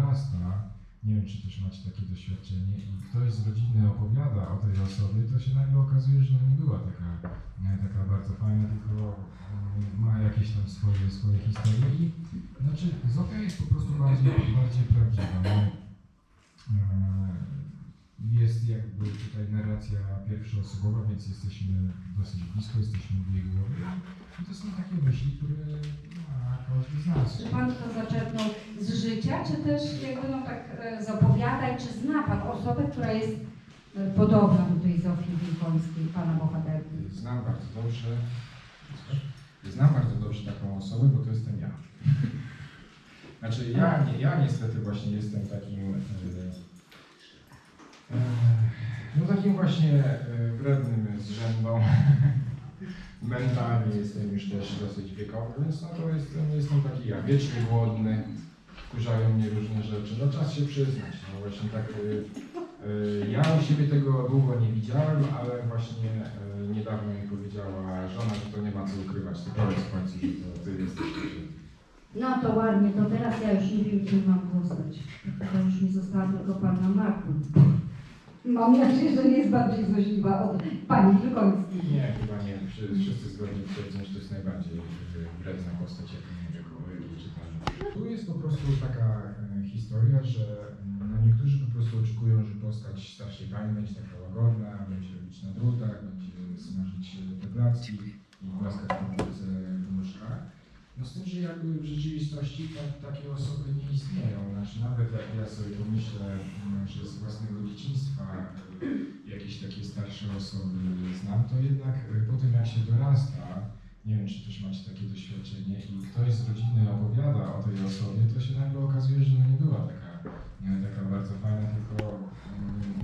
dorasta, nie wiem, czy też macie takie doświadczenie, i ktoś z rodziny opowiada o tej osobie, to się nagle okazuje, że no nie była taka, nie, taka bardzo fajna, tylko mm, ma jakieś tam swoje, swoje historie i znaczy Zofia jest po prostu bardziej, bardziej prawdziwa. No, jest jakby tutaj narracja pierwszoosobowa, więc jesteśmy dosyć blisko, jesteśmy w jej głowie. I to są takie myśli, które ma każdy z nas. Czy Pan to zaczerpnął z życia, czy też jakby no tak e, z opowiadań, czy zna Pan osobę, która jest e, podobna do tej Zofii Wilkońskiej, Pana bohaterki? Znam bardzo dobrze. Znam bardzo dobrze taką osobę, bo to jestem ja. Znaczy ja, nie, ja niestety właśnie jestem takim e, no takim właśnie wrednym zrzędą. Mentalnie jestem już też dosyć wiekowy, więc no to jestem, jestem taki ja, wiecznie głodny, wkurzają mnie różne rzeczy. No czas się przyznać, no właśnie tak e, e, ja u siebie tego długo nie widziałem, ale właśnie e, niedawno mi powiedziała żona, że to nie ma co ukrywać, to powiedz w końcu, że to ty jesteś taki. No to ładnie, to teraz ja już nie wiem, kim mam postać. To już mi została tylko Panna Marku. Mam nadzieję, że nie jest bardziej złośliwa od Pani Wilkońskiej. Nie, chyba nie. Wszy- Wszyscy zgodni twierdzą, że to jest najbardziej wredna postać, jaką jaką czytałem. Tu jest po prostu taka e, historia, że mm, no niektórzy po prostu oczekują, że postać starszej pani będzie taka łagodna, będzie robić na drutach, będzie smażyć e, te i głaskać komórce w nóżkach. No z tym, że jakby w rzeczywistości tak, takie osoby nie istnieją. Znaczy nawet jak ja sobie pomyślę, mm, że z własnego dzieciństwa jakieś takie starsze osoby znam, to jednak y, po tym jak się dorasta, nie wiem czy też macie takie doświadczenie i ktoś z rodziny opowiada o tej osobie, to się nagle okazuje, że no nie była taka, nie, taka bardzo fajna, tylko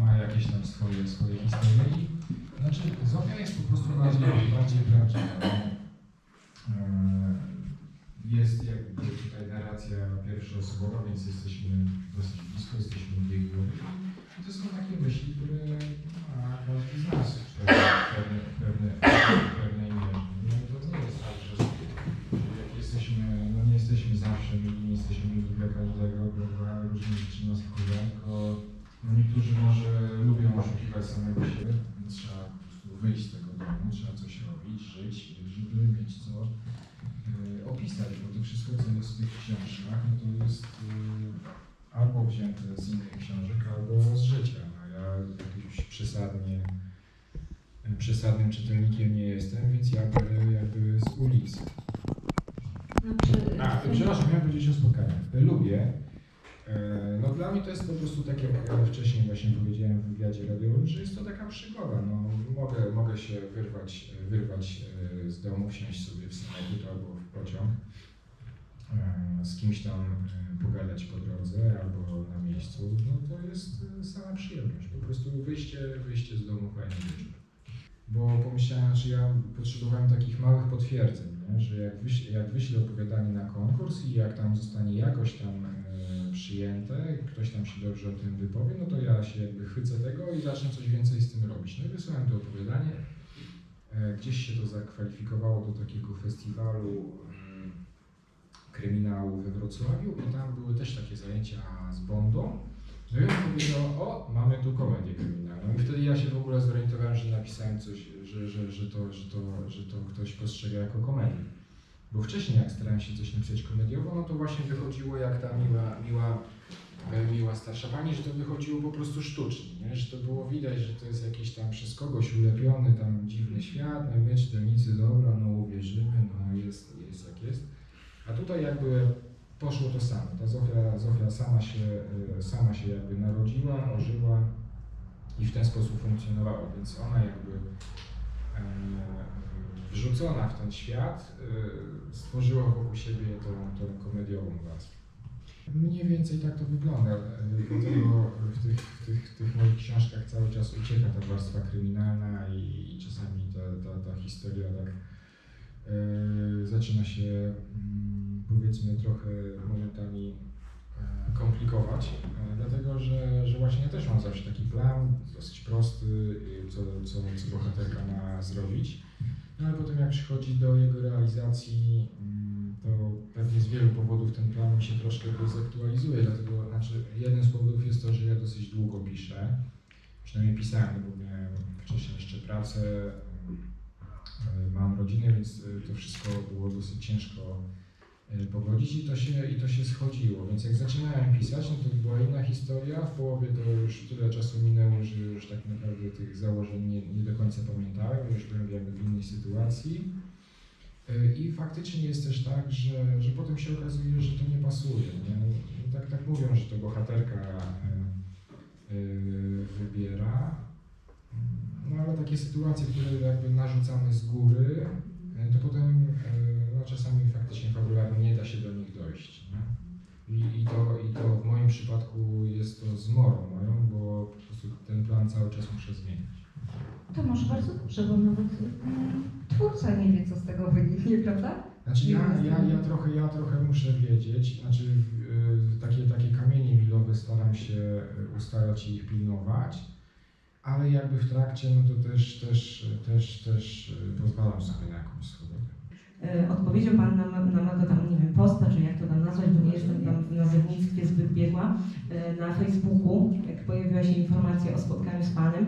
ma jakieś tam swoje, swoje historie i znaczy Zofia jest po prostu bardziej, bardziej prawdziwa. E, Jest jakby tutaj narracja pierwszoosobowa, więc jesteśmy dosyć blisko, jesteśmy w jej głowie. I to są takie myśli, które ma każdy z nas w pewnej, pewnej żeby mieć co e, opisać, bo to wszystko, co jest w tych książkach, no to jest e, albo wzięte z innych książek, albo z życia. A ja jakimś przesadnie, przesadnym czytelnikiem nie jestem, więc ja biorę jakby z ulic. Znaczy, A, przepraszam, miałem powiedzieć o spotkaniach. Lubię. E, No dla mnie to jest po prostu tak, jak ja wcześniej właśnie powiedziałem w wywiadzie radiowym, że jest to taka przygoda. No, mogę, mogę się wyrwać, wyrwać e, z domu, wsiąść sobie w samochód albo w pociąg, e, z kimś tam pogadać po drodze albo na miejscu. No to jest sama przyjemność. Po prostu wyjście, wyjście z domu, fajny wieczór. Bo pomyślałem, że ja potrzebowałem takich małych potwierdzeń, nie? że jak, wyś, jak wyślę opowiadanie na konkurs i jak tam zostanie jakoś tam przyjęte, ktoś tam się dobrze o tym wypowie, no to ja się jakby chwycę tego i zacznę coś więcej z tym robić. No i wysłałem to opowiadanie. E, gdzieś się to zakwalifikowało do takiego festiwalu mm, kryminału we Wrocławiu i tam były też takie zajęcia z Bondą. No i on powiedział, o, mamy tu komedię kryminalną. I wtedy ja się w ogóle zorientowałem, że napisałem coś, że, że, że, to, że, to, że to ktoś postrzega jako komedię. Bo wcześniej jak starałem się coś napisać komediowo, no to właśnie wychodziło jak ta miła, miła, e, miła starsza pani, że to wychodziło po prostu sztucznie, nie? że to było widać, że to jest jakiś tam przez kogoś ulepiony tam dziwny świat, no my czytelnicy, dobra, no uwierzymy, no jest, jest jak jest. A tutaj jakby poszło to samo. Ta Zofia, Zofia sama, się, y, sama się jakby narodziła, ożyła i w ten sposób funkcjonowała, więc ona jakby e, wrzucona w ten świat y, stworzyła wokół siebie tą, tą komediową warstwę. Mniej więcej tak to wygląda, y, dlatego w tych, w, tych, w tych moich książkach cały czas ucieka ta warstwa kryminalna i, i czasami ta, ta, ta historia tak e, zaczyna się mm, powiedzmy trochę momentami e, komplikować, e, dlatego że, że właśnie ja też mam zawsze taki plan, dosyć prosty, y, co, co, co bohaterka ma zrobić, no ale potem jak przychodzi do jego realizacji, mm, to pewnie z wielu powodów ten plan mi się troszkę dezaktualizuje, dlatego znaczy jeden z powodów jest to, że ja dosyć długo piszę. Przynajmniej pisałem, bo miałem wcześniej jeszcze pracę, y, mam rodzinę, więc y, to wszystko było dosyć ciężko pogodzić i to, się, i to się schodziło. Więc jak zaczynałem pisać, no to była inna historia. W połowie to już tyle czasu minęło, że już tak naprawdę tych założeń nie, nie do końca pamiętałem, już byłem jakby w innej sytuacji. Y, I faktycznie jest też tak, że, że potem się okazuje, że to nie pasuje. Nie? No, Tak, tak mówią, że to bohaterka y, y, wybiera. No ale takie sytuacje, które jakby narzucamy z góry, y, to potem y, no, czasami faktycznie fabularnie nie da się do nich dojść. Nie? I, i, to, I to w moim przypadku jest to zmorą moją, bo po prostu ten plan cały czas muszę zmieniać. To może bardzo dobrze, bo nawet mm, twórca nie wie, co z tego wyniknie, prawda? Znaczy ja, ja, ja, trochę, ja trochę muszę wiedzieć, znaczy y, takie, takie kamienie milowe staram się y, ustalać i ich pilnować, ale jakby w trakcie no to też, też, też, też y, pozwalam sobie na jakąś swobodę. E, Odpowiedział Pan na, na mego tam, nie wiem, posta, czy jak to tam nazwać, bo nie jestem tam w nazewnictwie zbyt biegła, e, na Facebooku, jak pojawiła się informacja o spotkaniu z Panem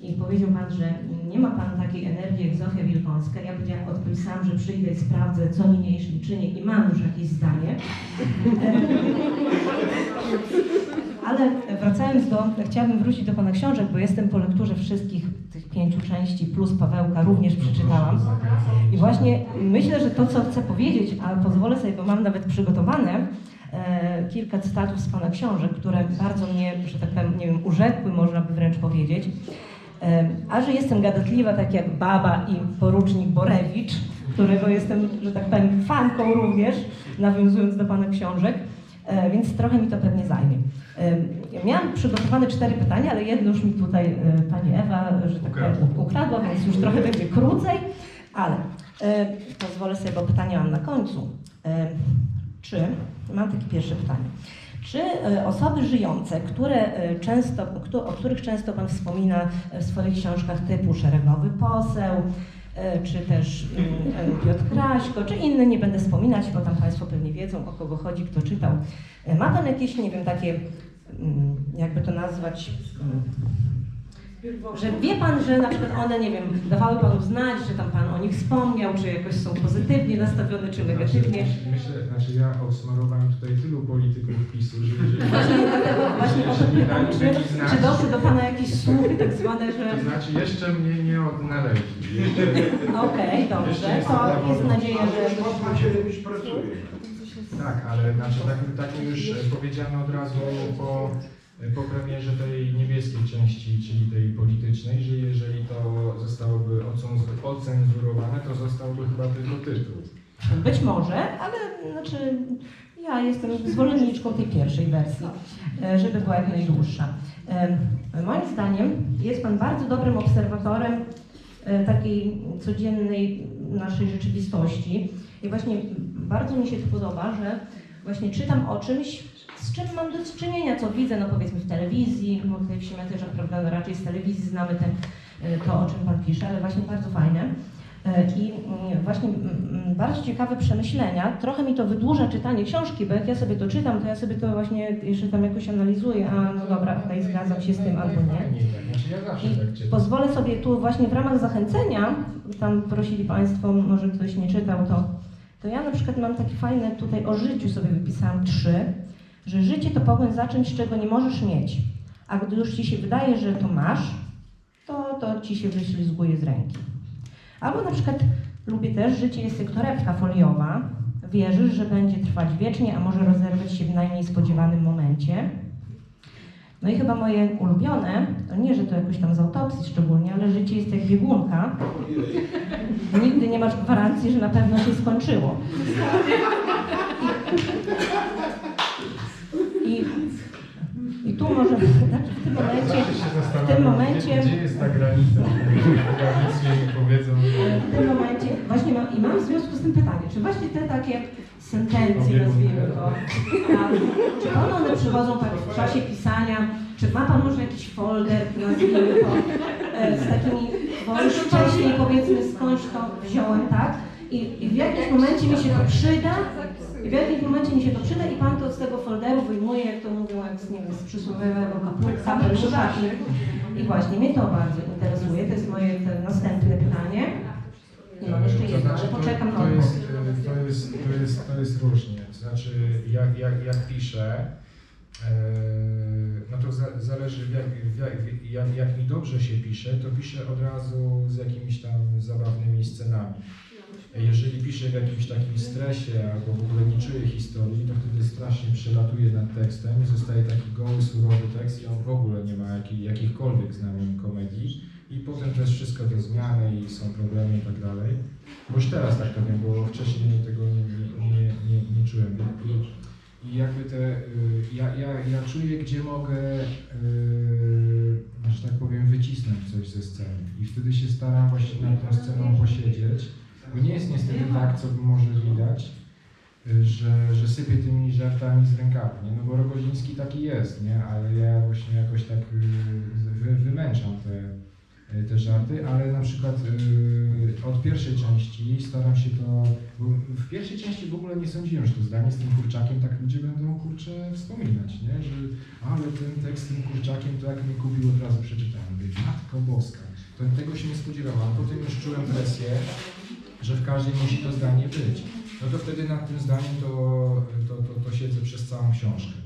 i powiedział Pan, że nie ma Pan takiej energii jak Zofia Wielkąska. Ja powiedziałam, odpisałam, że przyjdę i sprawdzę, co niniejszym czynię i mam już jakieś zdanie. Ale wracając do, chciałabym wrócić do Pana książek, bo jestem po lekturze wszystkich tych pięciu części plus Pawełka również przeczytałam. I właśnie myślę, że to, co chcę powiedzieć, a pozwolę sobie, bo mam nawet przygotowane e, kilka cytatów z Pana książek, które bardzo mnie, że tak powiem, nie wiem, urzekły, można by wręcz powiedzieć. E, a że jestem gadatliwa, tak jak baba i porucznik Borewicz, którego jestem, że tak powiem, fanką również, nawiązując do Pana książek, więc trochę mi to pewnie zajmie. E, Miałam przygotowane cztery pytania, ale jedno już mi tutaj e, Pani Ewa, że tak powiem, ukradła, więc już trochę będzie krócej, ale e, pozwolę sobie, bo pytania mam na końcu. E, czy, mam takie pierwsze pytanie. Czy e, osoby żyjące, które e, często, o których często Pan wspomina w swoich książkach typu Szeregowy Poseł, e, czy też e, Piotr Kraśko, czy inne, nie będę wspominać, bo tam Państwo pewnie wiedzą, o kogo chodzi, kto czytał. E, Ma Pan jakieś, nie wiem, takie, mm, jakby to nazwać, mm, że wie Pan, że na przykład one, nie wiem, dawały Panu znać, że tam Pan o nich wspomniał, czy jakoś są pozytywnie nastawione, czy negatywnie. Znaczy, myślę, znaczy ja odsmarowałem tutaj tylu polityków PiSu, że jeżeli... Właśnie dlatego właśnie o to pytam, czy, czy doszły do Pana jakieś słuchy tak zwane, że... To znaczy jeszcze mnie nie odnaleźli. Okej, dobrze, Jeszcze jest to jest nadzieja, że... tak, ale znaczy tak, tak już powiedziano od razu po, po premierze tej niebieskiej czyli tej politycznej, że jeżeli to zostałoby ocenz- ocenzurowane, to zostałby chyba tylko tytuł. Być może, ale znaczy ja jestem zwolenniczką tej pierwszej wersji, e, żeby była jak najdłuższa. E, Moim zdaniem jest Pan bardzo dobrym obserwatorem e, takiej codziennej naszej rzeczywistości i właśnie bardzo mi się to podoba, że właśnie czytam o czymś, z czym mam do czynienia, co widzę, no powiedzmy w telewizji, bo tutaj w Siemiatyrzach, prawda, no raczej z telewizji znamy te, e, to, o czym Pan pisze, ale właśnie bardzo fajne. E, I mm, właśnie mm, mm, bardzo ciekawe przemyślenia. Trochę mi to wydłuża czytanie książki, bo jak ja sobie to czytam, to ja sobie to właśnie jeszcze tam jakoś analizuję, a no dobra, tutaj zgadzam się z tym albo nie. Znaczy I tak pozwolę sobie tu właśnie w ramach zachęcenia, tam prosili Państwo, może ktoś nie czytał, to, to ja na przykład mam takie fajne tutaj o życiu sobie wypisałam trzy, że życie to pogoń za czymś, czego nie możesz mieć, a gdy już Ci się wydaje, że to masz, to, to Ci się wyślizguje z ręki. Albo na przykład lubię też, życie jest jak torebka foliowa, wierzysz, że będzie trwać wiecznie, a może rozerwać się w najmniej spodziewanym momencie. No i chyba moje ulubione, to nie, że to jakoś tam z autopsji szczególnie, ale życie jest jak biegunka. Nigdy nie masz gwarancji, że na pewno się skończyło. I, tu może, znaczy w tym momencie, w tym momencie Gdzie, gdzie jest ta granica? Nic powiedzą. w tym momencie właśnie mam, i mam w związku z tym pytanie, czy właśnie te takie sentencje, nazwijmy to, tak, czy one, one przychodzą tak w czasie pisania, czy ma Pan może jakiś folder, nazwijmy to, e, z takimi, bo już wcześniej powiedzmy skądś to wziąłem, tak? I, I w jakimś momencie mi się to przyda, i w jakimś momencie mi się to przyda i Pan to z tego folderu wyjmuje, jak to mówią, jak z, nie wiem, z przysłowiowego kapelusza. I, I właśnie mnie to bardzo interesuje, to jest moje następne pytanie. Nie mam jeszcze To jedno, ale znaczy, poczekam na to jest, odpowiedź. to jest, to jest, to jest różnie. To znaczy, jak, jak, jak piszę, e, no to za, zależy, jak, jak, jak, jak mi dobrze się pisze, to piszę od razu z jakimiś tam zabawnymi scenami. Jeżeli piszę w jakimś takim stresie albo w ogóle nie czuję historii, to wtedy strasznie przelatuję nad tekstem i zostaje taki goły, surowy tekst i on w ogóle nie ma jakich, jakichkolwiek znamion komedii. I potem to jest wszystko do zmiany i są problemy i tak dalej. Bo już teraz tak powiem, bo wcześniej tego nie, nie, nie, nie, czułem. I, I jakby te, y, ja, ja, ja czuję, gdzie mogę, y, że tak powiem, wycisnąć coś ze sceny. I wtedy się staram właśnie nad tą sceną posiedzieć. Nie jest niestety tak, co może widać, y, że, że sypie tymi żartami z rękawa, nie? No bo Rogoziński taki jest, nie? Ale ja właśnie jakoś tak y, wy, wymęczam te, y, te żarty, ale na przykład od pierwszej części staram się to, w pierwszej części w ogóle nie sądziłem, że to zdanie z tym kurczakiem tak ludzie będą kurczę wspominać, nie? Że ale ten tekst z tym kurczakiem to jak mi kupił od razu przeczytałem, matko boska, to tego się nie spodziewałem, potem już czułem presję, że w każdej musi to zdanie być. No to wtedy nad tym zdaniem to, to, to, to siedzę przez całą książkę.